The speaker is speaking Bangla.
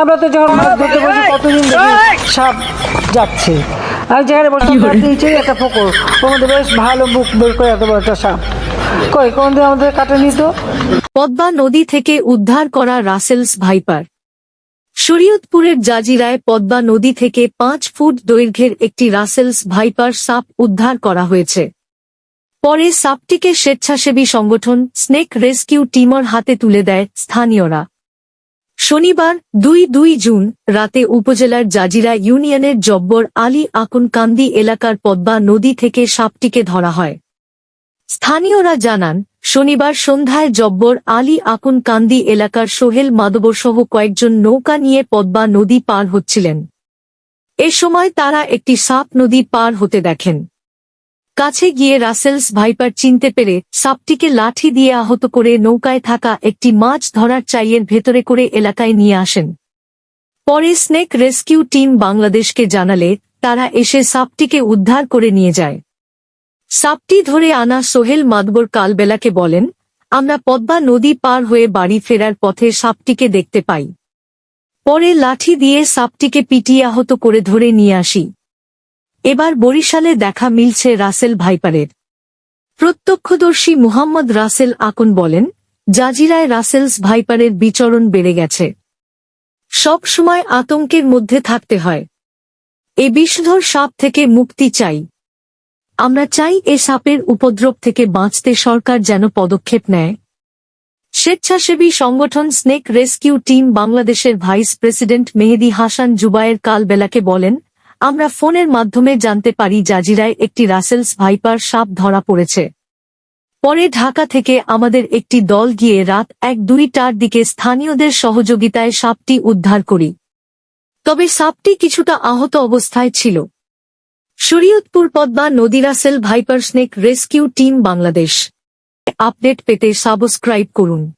আমরা তো যখন মাছ ধরতে বসি কতদিন ধরে সাপ যাচ্ছে। আর যেখানে বসে নিচে একটা পুকুর। ওর মধ্যে বেশ ভালো বুক বের করে এত বড় একটা সাপ। কই কোনদিন আমাদের কাটে নিত? পদ্মা নদী থেকে উদ্ধার করা রাসেলস ভাইপার। শরীয়তপুরের জাজিরায় পদ্মা নদী থেকে পাঁচ ফুট দৈর্ঘ্যের একটি রাসেলস ভাইপার সাপ উদ্ধার করা হয়েছে। পরে সাপটিকে স্বেচ্ছাসেবী সংগঠন স্নেক রেস্কিউ টিমর হাতে তুলে দেয় স্থানীয়রা। শনিবার, দুই দুই জুন, রাতে উপজেলার জাজিরা ইউনিয়নের জব্বর আলী আকুনকান্দি এলাকার পদ্মা নদী থেকে সাপটিকে ধরা হয়। স্থানীয়রা জানান, শনিবার সন্ধ্যায় জব্বর আলী আকুন কান্দি এলাকার সোহেল মাদবসহ কয়েকজন নৌকা নিয়ে পদ্মা নদী পার হচ্ছিলেন। এ সময় তারা একটি সাপ নদী পার হতে দেখেন। কাছে গিয়ে রাসেলস ভাইপার চিনতে পেরে সাপটিকে লাঠি দিয়ে আহত করে নৌকায় থাকা একটি মাছ ধরার চাইয়ের ভেতরে করে এলাকায় নিয়ে আসেন। পরে স্নেক রেস্কিউ টিম বাংলাদেশকে জানালে, তারা এসে সাপটিকে উদ্ধার করে নিয়ে যায়। সাপটি ধরে আনা সোহেল মাদবর কালবেলাকে বলেন, আমরা পদ্মা নদী পার হয়ে বাড়ি ফেরার পথে সাপটিকে দেখতে পাই। পরে লাঠি দিয়ে সাপটিকে পিটিয়ে আহত করে ধরে নিয়ে আসি। এবার বরিশালে দেখা মিলছে রাসেল ভাইপারের। প্রত্যক্ষদর্শী মুহাম্মদ রাসেল আকন বলেন, জাজিরায় রাসেলস ভাইপারের বিচরণ বেড়ে গেছে। সব সময় আতঙ্কের মধ্যে থাকতে হয়। এ বিষধর সাপ থেকে মুক্তি চাই। আমরা চাই এ সাপের উপদ্রব থেকে বাঁচতে সরকার যেন পদক্ষেপ নেয়। স্বেচ্ছাসেবী সংগঠন স্নেক রেস্কিউ টিম বাংলাদেশের ভাইস প্রেসিডেন্ট মেহেদি হাসান জুবায়ের কালবেলাকে বলেন আমরা ফোনের মাধ্যমে জানতে পারি জাজিরায় একটি রাসেলস ভাইপার সাপ ধরা পড়েছে। পরে ঢাকা থেকে আমাদের একটি দল গিয়ে রাত এক দুইটার দিকে স্থানীয়দের সহযোগিতায় সাপটি উদ্ধার করি। তবে সাপটি কিছুটা আহত অবস্থায় ছিল। শরীয়তপুর পদ্মা নদী Russell viper snake rescue team Bangladesh. Update পেতে সাবস্ক্রাইব করুন।